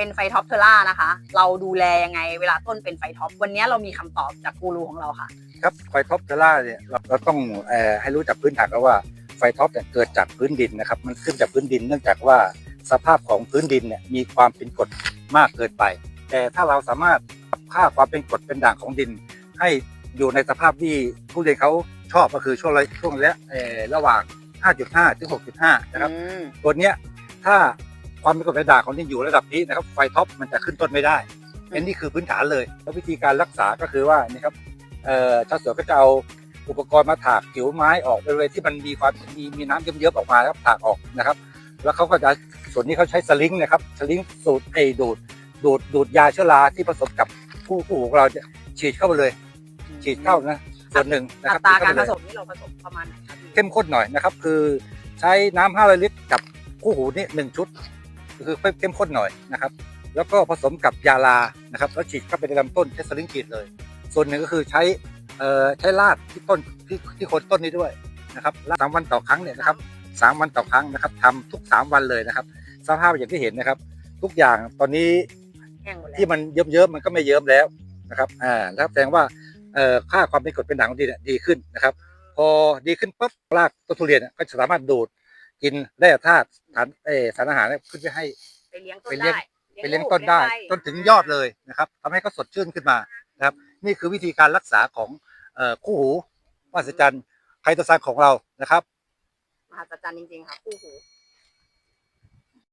เป็นไฟท็อปเทอร่านะคะ เราดูแลยังไงเวลาต้นเป็นไฟท็อป วันนี้เรามีคำตอบจากกูรูของเราค่ะ ครับไฟท็อปเทล่าเนี่ยเราเราต้องเอ่อให้รู้จักพื้นฐานกันว่าไฟท็อปเนี่ยเกิดจากพื้นดินนะครับ มันขึ้นจากพื้นดินเนื่องจากว่าสภาพของพื้นดินเนี่ยมีความเป็นกรดมากเกินไป แต่ถ้าเราสามารถปรับค่าความเป็นกรดเป็นด่างของดิน ให้อยู่ในสภาพที่ผู้เรียนเขาชอบก็คือช่วงระช่วงระยะเอ่อระหว่าง 5.5 ถึง 6.5 นะครับอืมตัวเนี้ยถ้า ความเป็นกรดเป็นด่างของดินอยู่ระดับนี้นะครับไฟท็อปมันจะขึ้นต้นไม่ได้อันนี้คือพื้นฐานเลยแล้ววิธีการรักษาก็คือว่านี่ครับเอ่อชาวสวนก็จะเอาอุปกรณ์มาถากผิวไม้ออกบริเวณที่มันมีความมีมีน้ำเยิ้มๆออกมาแล้วถากออกนะครับ แล้วเขาก็จะส่วนนี้เขาใช้สลิงนะครับสลิงสูดไอดูดดูดดูดยาเชื้อราที่ผสมกับคู่คู่ของเราจะฉีดเข้าไปเลย ฉีดเข้านะส่วนหนึ่งนะคอัรับตราการฉีดผเข้สมนี่เราผสมประมาณไหนคะพี่เข้มข้นหน่อยนะครับ คือใช้น้ำ500ลิตรกับคู่หูนี่หนึ่งชุด คือเข้มข้นหน่อยนะครับ แล้วก็ผสมกับยาลานะครับแล้วฉีดเข้าไปในลำต้นใช้สลิงฉีดเลย ส่วนหนึ่งก็คือใช้เอ่อใช้ลาดที่ต้นที่ที่โคนต้นนี้ด้วยนะครับลาดสามวันต่อครั้งเนี่ยนะครับสามวันต่อครั้งนะครับทำทุกสามวันเลยนะครับ สภาพอย่างที่เห็นนะครับ ทุกอย่างตอนนี้แห้งหมดแล้วที่มันเยิ้มๆมันก็ไม่เยิ้มแล้วนะครับอ่าแล้วแสดงว่าเอ่อค่าความเป็นกรดเป็นด่างของดินเนี่ยดีขึ้นนะครับ พอดีขึ้นปุ๊บรากต้นทุเรียนเนี่ยก็จะสามารถดูด กินแร่ธาตุสารเออสารอาหารเนี่ยขึ้นไปให้ ไปเลี้ยงต้ไปนเลี้ยงได้ไปเลี้ยงต้นได้เลี้ยงจนถึงยอดเลยนะครับทำให้เขาสดชื่นขึ้นมานะครับ นี่คือวิธีการรักษาของเอ่อคู่หูมหัศจรรย์ไคโตซานของเรานะครับมหัศจรรย์จริงๆค่ะคู่หู